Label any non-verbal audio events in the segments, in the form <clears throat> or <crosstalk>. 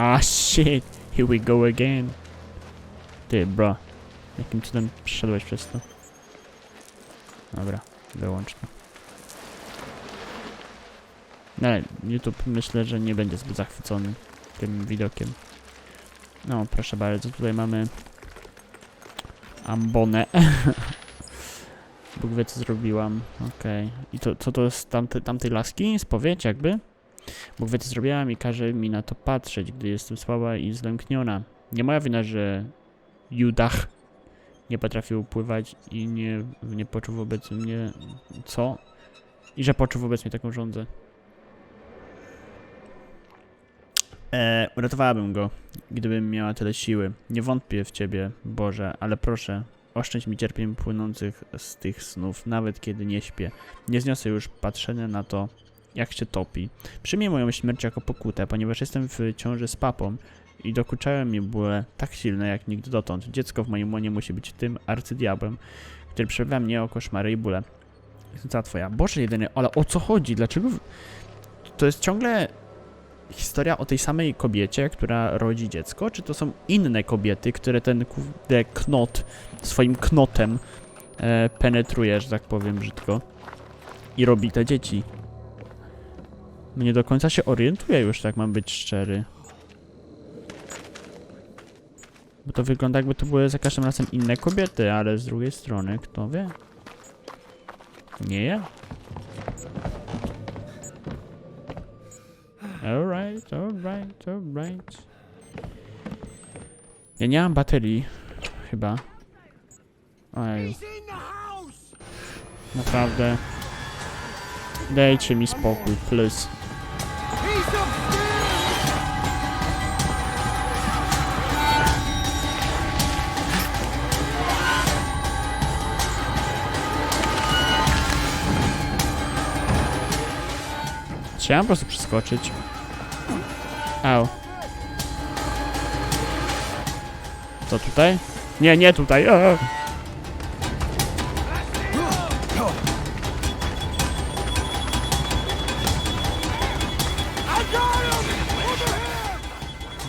Ah shit, here we go again. Ty, bro. Jakim cudem przeszedłeś przez to? Dobra, wyłącz to. No, YouTube myślę, że nie będzie zbyt zachwycony tym widokiem. No, proszę bardzo, tutaj mamy ambonę. <laughs> Bóg wie co zrobiłam. Okej. I to, co to jest tamte, tamtej laski? Spowiedź jakby? Bóg wie co zrobiłam i każe mi na to patrzeć, gdy jestem słaba i zlękniona. Nie moja wina, że Judach nie potrafił pływać i nie, nie poczuł wobec mnie... Co? I że poczuł wobec mnie taką żądzę. E, uratowałabym go, gdybym miała tyle siły. Nie wątpię w ciebie, Boże, ale proszę, oszczędź mi cierpień płynących z tych snów, nawet kiedy nie śpię. Nie zniosę już patrzenia na to, jak się topi. Przyjmij moją śmierć jako pokutę, ponieważ jestem w ciąży z papą i dokuczają mi bóle tak silne jak nigdy dotąd. Dziecko w moim łonie musi być tym arcydiabłem, który przebywa mnie o koszmary i bóle. Cała twoja. Boże jedyny, ale o co chodzi? Dlaczego... To jest ciągle historia o tej samej kobiecie, która rodzi dziecko, czy to są inne kobiety, które ten kurde knot swoim knotem e, penetruje, że tak powiem brzydko i robi te dzieci? Nie do końca się orientuję już, tak mam być szczery. Bo to wygląda jakby to były za każdym razem inne kobiety, ale z drugiej strony, kto wie? Nie ja? Alright, alright, alright. Ja nie mam baterii, chyba. House! naprawdę. Dajcie mi spokój, please. Chciałem po prostu przeskoczyć. Au. Co tutaj? Nie, nie tutaj. A.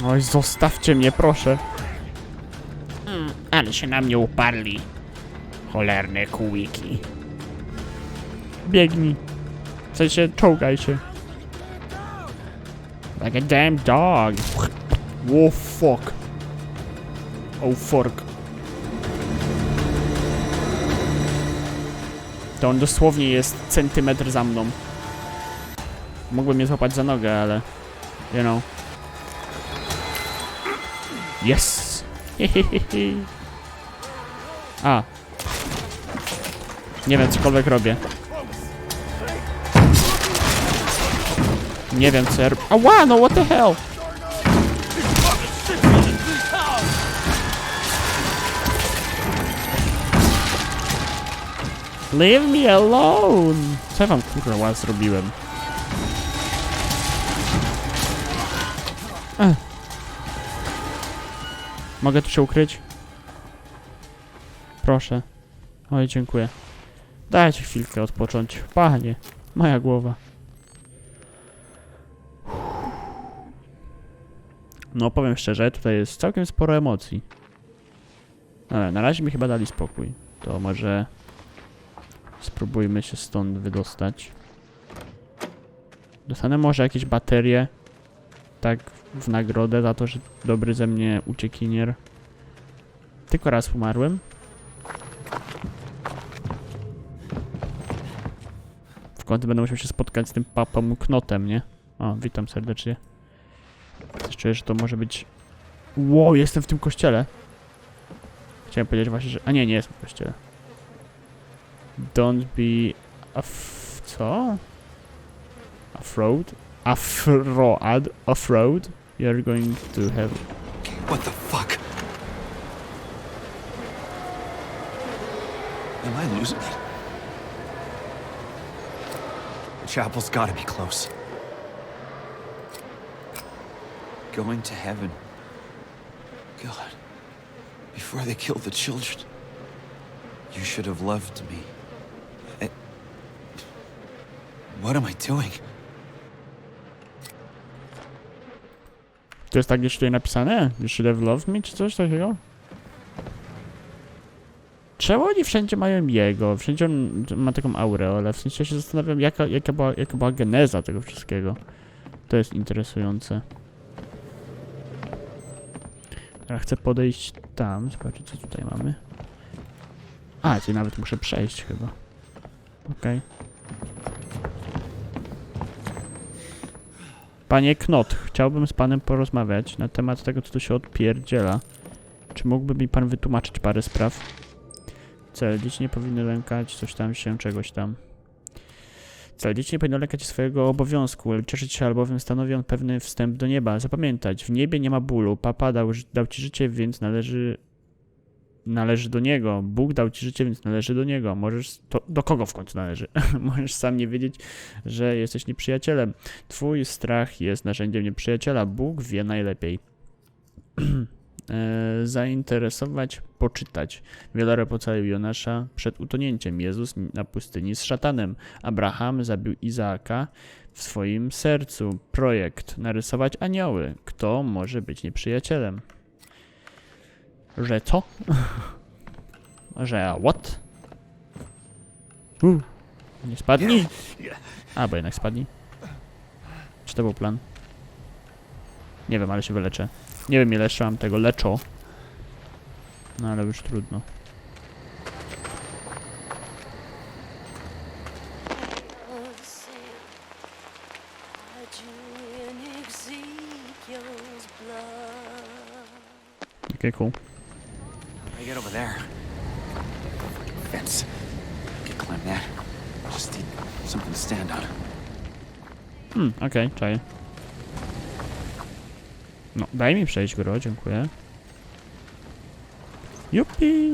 Oj, zostawcie mnie, proszę. Mm, ale się na mnie uparli. Cholerne kłiki. Biegnij. W sensie, czołgaj się. Like a damn dog. Oh fuck. Oh fork. To on dosłownie jest centymetr za mną. Mógłbym mnie złapać za nogę, ale... You know. Yes! <laughs> A. Nie wiem, cokolwiek robię. Nie wiem, co ja rob- Ała, no what the hell? Leave me alone! Co ja wam kurwa zrobiłem? Ech. Mogę tu się ukryć? Proszę. Oj, dziękuję. Dajcie chwilkę odpocząć. Panie, moja głowa. No, powiem szczerze, tutaj jest całkiem sporo emocji. Ale na razie mi chyba dali spokój. To może spróbujmy się stąd wydostać. Dostanę może jakieś baterie. Tak w nagrodę za to, że dobry ze mnie uciekinier. Tylko raz umarłem. W końcu będę musiał się spotkać z tym papą knotem, nie? O, witam serdecznie. Czuję, że to może być... Wow, jestem w tym kościele. Chciałem powiedzieć właśnie, że... A nie, nie jestem w kościele. Don't be... Af... Co? Afraid? Afraid? Afraid? You're going to have... What the fuck? Am I losing it? The chapel's gotta be close. Going to heaven. God, before they killed the children, you should have loved me. I- What am I doing? To jest tak gdzieś tutaj napisane? You should have me, czy coś takiego? Czemu oni wszędzie mają jego? Wszędzie on ma taką aureolę. W sensie się zastanawiam, jaka, jaka, była, jaka była geneza tego wszystkiego. To jest interesujące. Ja chcę podejść tam, zobaczyć co tutaj mamy. A, gdzie nawet muszę przejść chyba. Okej. Panie Knot, chciałbym z panem porozmawiać na temat tego, co tu się odpierdziela. Czy mógłby mi pan wytłumaczyć parę spraw? Cel, dzieci nie powinny lękać, coś tam się, czegoś tam. Cel, dzieci nie powinny lękać swojego obowiązku, cieszyć się albowiem stanowi on pewny wstęp do nieba. Zapamiętać, w niebie nie ma bólu, papa dał, dał ci życie, więc należy należy do niego. Bóg dał ci życie, więc należy do niego. Możesz. To do kogo w końcu należy? <laughs> Możesz sam nie wiedzieć, że jesteś nieprzyjacielem. Twój strach jest narzędziem nieprzyjaciela. Bóg wie najlepiej. <clears throat> E, zainteresować, poczytać. Wielorep ocalił Jonasza przed utonięciem. Jezus na pustyni z szatanem. Abraham zabił Izaaka w swoim sercu. Projekt. Narysować anioły. Kto może być nieprzyjacielem? Że co? <laughs> Że what? Uh, nie spadnij? A, bo jednak spadnij. Czy to był plan? Nie wiem, ale się wyleczę. Nie wiem, ile jeszcze mam tego leczo. No ale już trudno. Okay, cool. Over there. Fence. Can climb that. Just need something to stand on. Hmm, okej, czaję. No, daj mi przejść, gro, dziękuję. Jupi!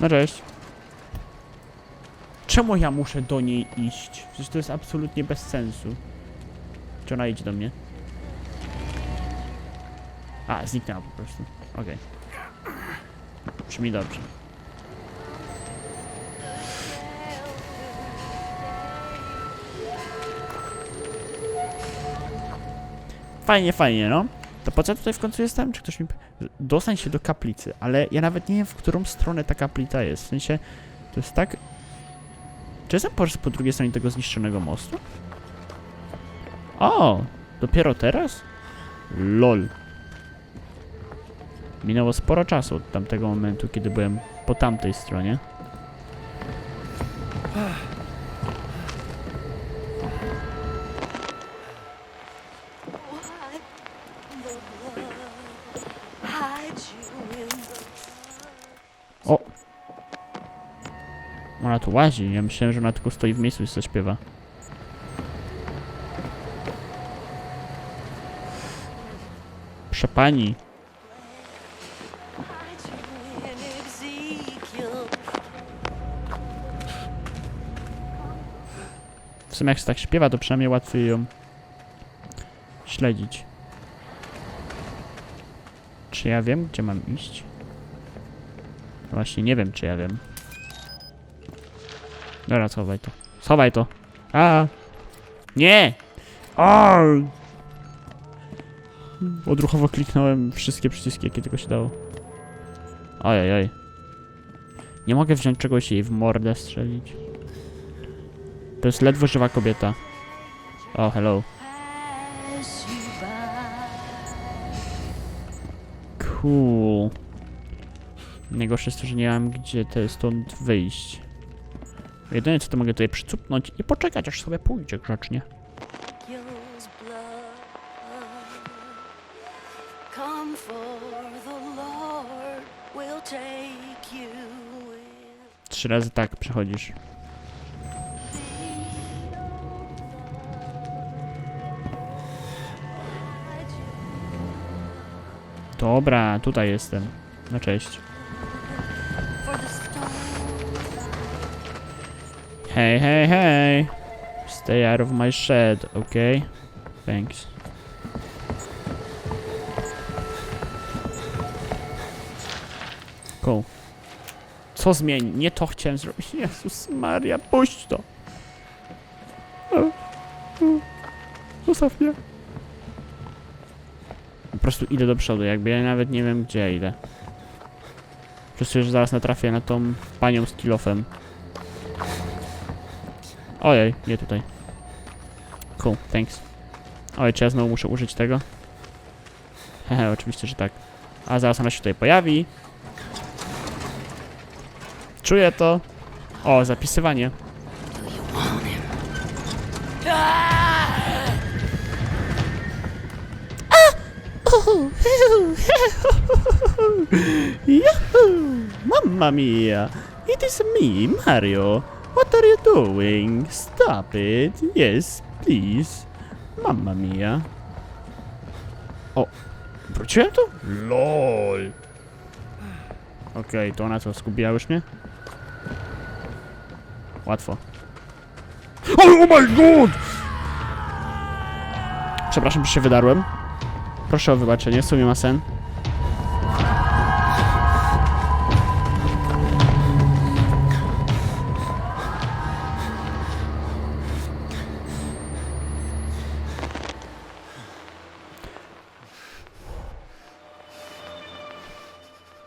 No cześć. Czemu ja muszę do niej iść? Przecież to jest absolutnie bez sensu. Czy ona idzie do mnie? A, zniknęła po prostu. Okej. Brzmi dobrze. Fajnie, fajnie, no. To po co tutaj w końcu jestem? Czy ktoś mi... Dostań się do kaplicy, ale ja nawet nie wiem, w którą stronę ta kaplica jest. W sensie, to jest tak... Czy jestem po po drugiej stronie tego zniszczonego mostu? O! Dopiero teraz? LOL. Minęło sporo czasu od tamtego momentu, kiedy byłem po tamtej stronie. O! Ona tu łazi. Ja myślałem, że ona tylko stoi w miejscu i coś śpiewa. In Ezekiel. W sumie jak się tak śpiewa, to przynajmniej łatwiej ją śledzić. Czy ja wiem, gdzie mam iść? No Właśnie nie wiem, czy ja wiem. Dobra, schowaj to. Schowaj to. A! Nie! O! Odruchowo kliknąłem wszystkie przyciski, jakie tylko się dało. Ojej, oj. Nie mogę wziąć czegoś i w mordę strzelić. To jest ledwo żywa kobieta. O, hello. You by. Cool. Najgorsze jest to, że nie mam gdzie te stąd wyjść. Jedyne co to mogę tutaj przycupnąć i poczekać aż sobie pójdzie grzecznie. Trzy razy tak przechodzisz. Dobra, tutaj jestem. No cześć. Hej, hej, hej! Stay out of my shed, okay? Thanks. Cool. Co zmieni? Nie to chciałem zrobić. Jezus Maria, puść to. Zostaw mnie. Po prostu idę do przodu, jakby ja nawet nie wiem gdzie idę. Czuję, że zaraz natrafię na tą panią z kilofem. Ojej, nie tutaj. Cool, thanks. Oj, czy ja znowu muszę użyć tego? Hehe, <laughs> oczywiście, że tak. A zaraz ona się tutaj pojawi. Czuję to. O, zapisywanie. Yahoo! Mamma mia! It is me, Mario. What are you doing? Stop it. Yes, please. Mamma mia. O, wróciłem tu? LOL. Okej, to ona co, zgubiła już mnie? Łatwo. Oh, oh my god! Przepraszam, że się wydarłem. Proszę o wybaczenie, w sumie ma sen.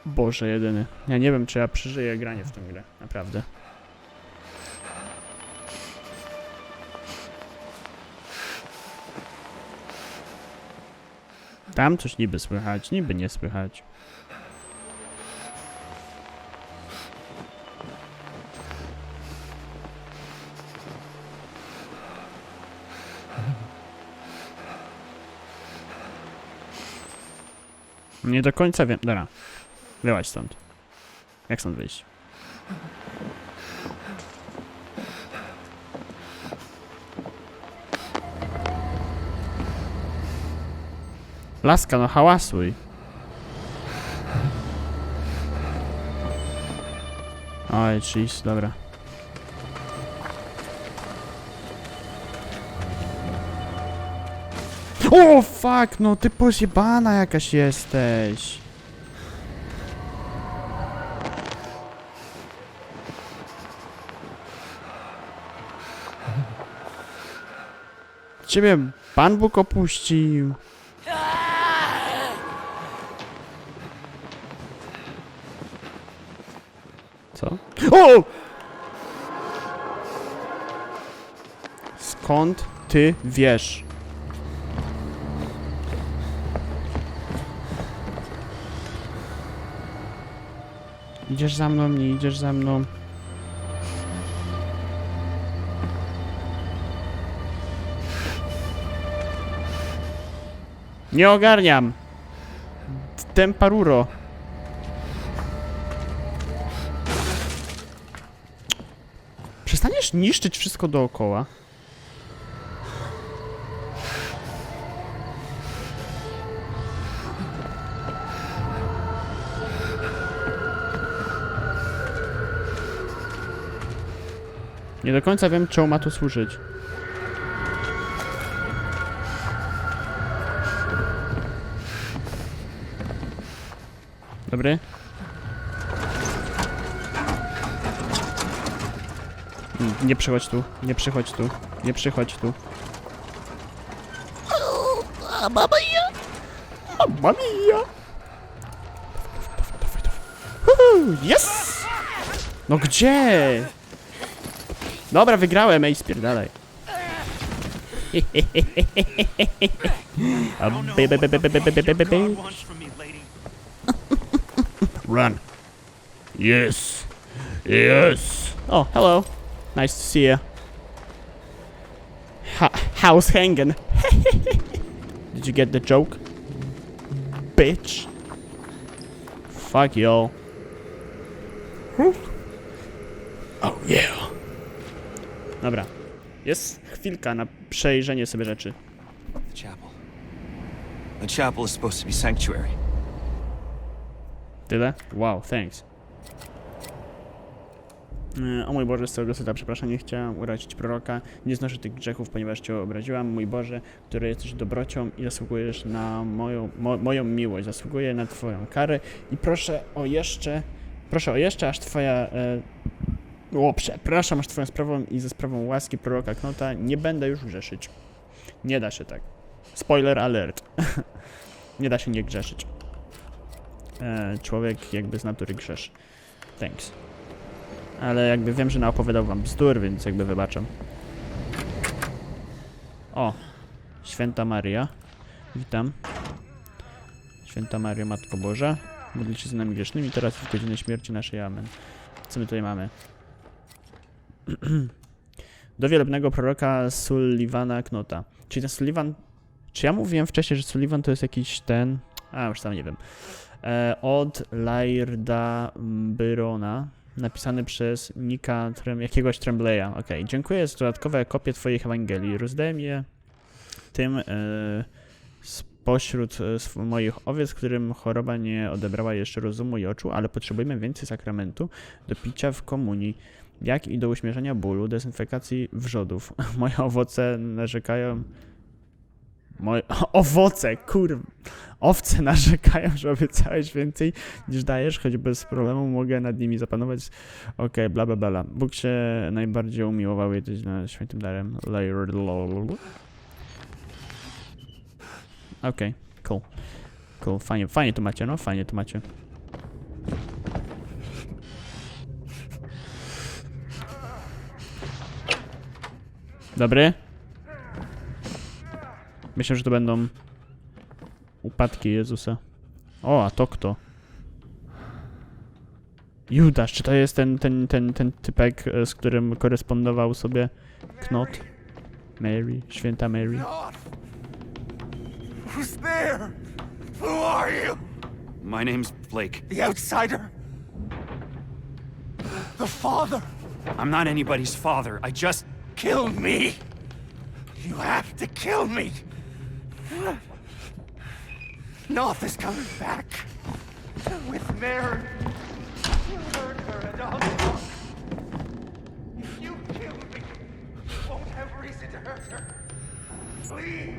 Boże, jedyny. Ja nie wiem, czy ja przeżyję granie w tę grę. Naprawdę. Tam coś niby słychać, niby nie słychać. Nie do końca wiem. Dobra. Wyłaź stąd. Jak stąd wyjść? Laska, no hałasuj. Oj, jeez, dobra. O, fuck, no ty pozjebana jakaś jesteś. Ciebie Pan Bóg opuścił. O! Skąd ty wiesz? Idziesz za mną, nie idziesz za mną. Nie ogarniam. Temparuro. Przestaniesz niszczyć wszystko dookoła? Nie do końca wiem, czemu ma to służyć. Dobry? Nie przychodź tu, nie przychodź tu, nie przychodź tu. Mamma mia! Mamma mia! Yes! No gdzie? Dobra, wygrałem, ej, spierdalaj. A. Run. Yes. Yes. Oh, hello. Nice to see you. Ha house hanging. <laughs> Did you get the joke? Bitch. Fuck y'all. Oh yeah. Dobra. Jest chwilka na przejrzenie sobie rzeczy. The chapel. The chapel is supposed to be sanctuary. Tyle? Wow, thanks. E, O mój Boże, z całego serca przepraszam, nie chciałam urazić proroka. Nie znoszę tych grzechów, ponieważ Cię obraziłam. Mój Boże, który jesteś dobrocią i zasługujesz na moją, mo, moją miłość, zasługuję na Twoją karę. I proszę o jeszcze Proszę o jeszcze, aż twoja... E... O, przepraszam, aż twoją sprawą i ze sprawą łaski proroka Knota nie będę już grzeszyć. Nie da się tak. Spoiler alert. <laughs> nie da się nie grzeszyć. E, człowiek jakby z natury grzeszy. Thanks. Ale jakby wiem, że naopowiadał wam bzdur, więc jakby wybaczam. O, święta Maria. Witam. Święta Maria, Matko Boża. Módl się z nami grzesznymi, teraz w godzinę śmierci naszej. Amen. Co my tutaj mamy? <clears throat> Do wielebnego proroka Sullivana Knota. Czyli ten Sullivan... Czy ja mówiłem wcześniej, że Sullivan to jest jakiś ten... A, już sam nie wiem. E, od Lairda Byrona, napisany przez Nika Trem, jakiegoś Trembleya. Okej, dziękuję za dodatkowe kopie Twoich Ewangelii. Rozdałem je tym e, spośród e, moich owiec, którym choroba nie odebrała jeszcze rozumu i oczu, ale potrzebujemy więcej sakramentu do picia w komunii, jak i do uśmierzenia bólu, dezynfekacji wrzodów. <laughs> Moje owoce narzekają... Moje <laughs> owoce, kurwa. Owce narzekają, że obiecałeś więcej niż dajesz, choć bez problemu mogę nad nimi zapanować. Okej, bla bla bla, bla. Bóg się najbardziej umiłował jesteś na świętym darem. Okej, cool. Cool, fajnie, fajnie to macie, no, fajnie to macie. Dobry? Myślę, że to będą upadki Jezusa. O, a to kto? Judasz, czy to jest ten, ten, ten, ten typek, e, z którym korespondował sobie Knot? Mary, święta Mary. God! Who's there? Who are you? My name's Blake. The outsider? The father? I'm not anybody's father. I just. Kill me! You have to kill me! North is coming back. With Mary. You heard her and I'll. If you kill me, you won't have reason to hurt her. Please!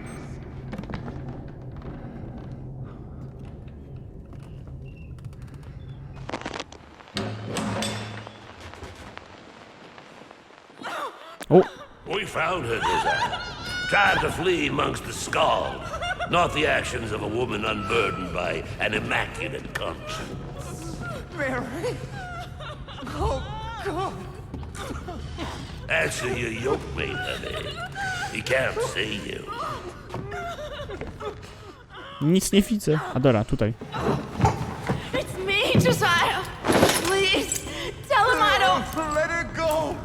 Oh. We found her, Desire. Trying to flee amongst the skulls. Not the actions of a woman unburdened by an immaculate conscience. Mary! Oh, God! Answer your yoke mate, honey. He can't see you. nic nie widzę. Adora, tutaj. It's me, Josiah. Please, tell him I don't. Let her go!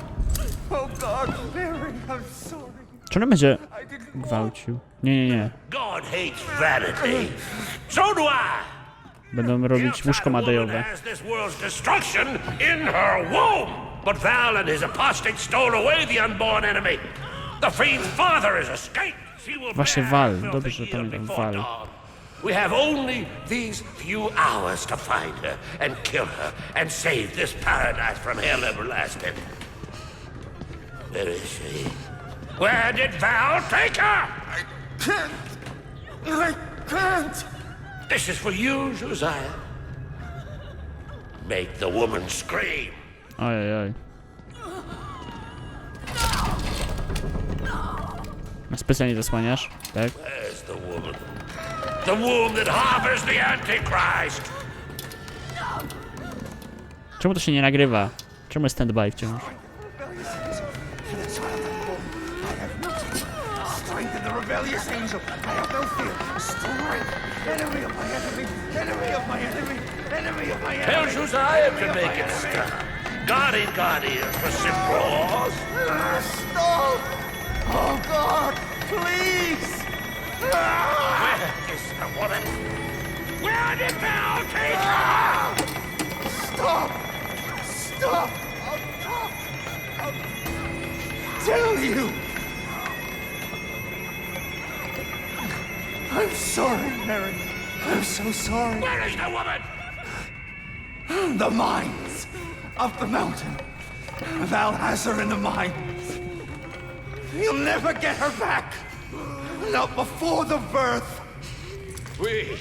Oh, God, Mary, I'm sorry. Czy on będzie I didn't want gwałcił? Nie, nie, nie. Będą robić łóżko madejowe. But Val and his apostate stole away the unborn enemy. The fiend's father is escaped. Właśnie Val, dobrze, pamiętam, Val. We have only these few hours to find her and kill her and save this paradise from hell everlasting. Where is she? Where did Val take her? can't! I can't! This is for you, Josiah. Make the woman scream. Ojej, oj. A Specjalnie zasłaniasz, tak? The woman. The womb that harbors the Antichrist. Czemu to się nie nagrywa? Czemu jest stand-by wciąż? Rebellious angel. I have no fear. Strength. Enemy of my enemy. Enemy of my enemy. Enemy of my enemy. Tell enemy. Josiah enemy to make it stop. God ain't got ears for simple Stop! Oh God! Please! Where is the woman? Where did Val take her? Stop! Stop! I'll, I'll tell you! I'm sorry, Mary. I'm so sorry. Where is the woman? The mines! Up the mountain! Val has her in the mines! You'll never get her back! Not before the birth! We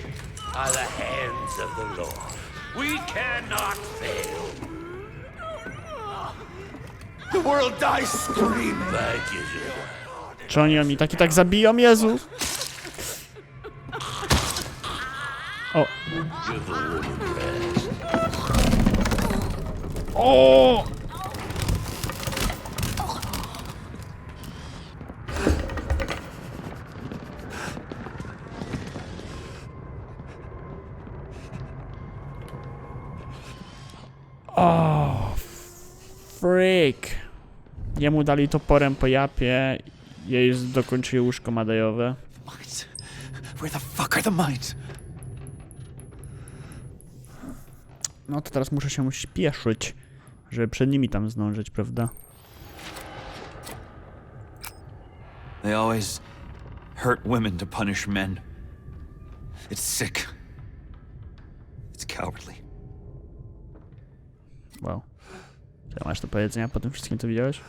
are the hands of the Lord. We cannot fail. The world dies screaming. Thank you, sir. Czy oni mi tak i tak zabiją, Jezu? O! O, freak. Jemu dali toporem po japie, jej dokończyli łóżko madejowe. Where the fuck are the mines? No to teraz muszę się śpieszyć, żeby przed nimi tam zdążyć, prawda? They always hurt women to punish men. It's sick. It's cowardly. Wow. Co masz do powiedzenia po tym wszystkim, co widziałeś?